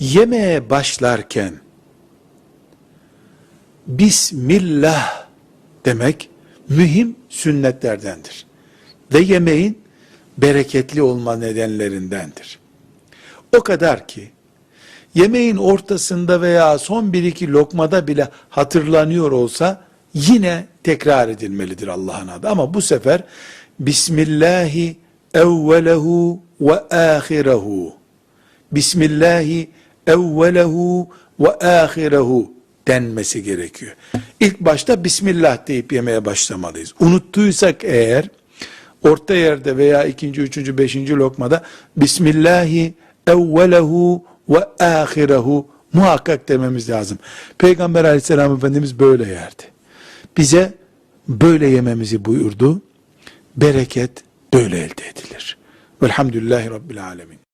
yemeğe başlarken Bismillah demek mühim sünnetlerdendir. Ve yemeğin bereketli olma nedenlerindendir. O kadar ki yemeğin ortasında veya son bir iki lokmada bile hatırlanıyor olsa yine tekrar edilmelidir Allah'ın adı. Ama bu sefer Bismillahi evvelehu ve ahirehu Bismillahi evvelehu ve ahirehu denmesi gerekiyor. İlk başta Bismillah deyip yemeye başlamalıyız. Unuttuysak eğer orta yerde veya ikinci, üçüncü, beşinci lokmada Bismillahi evvelehu ve ahirehu muhakkak dememiz lazım. Peygamber aleyhisselam efendimiz böyle yerdi. Bize böyle yememizi buyurdu. Bereket böyle elde edilir. Velhamdülillahi Rabbil alemin.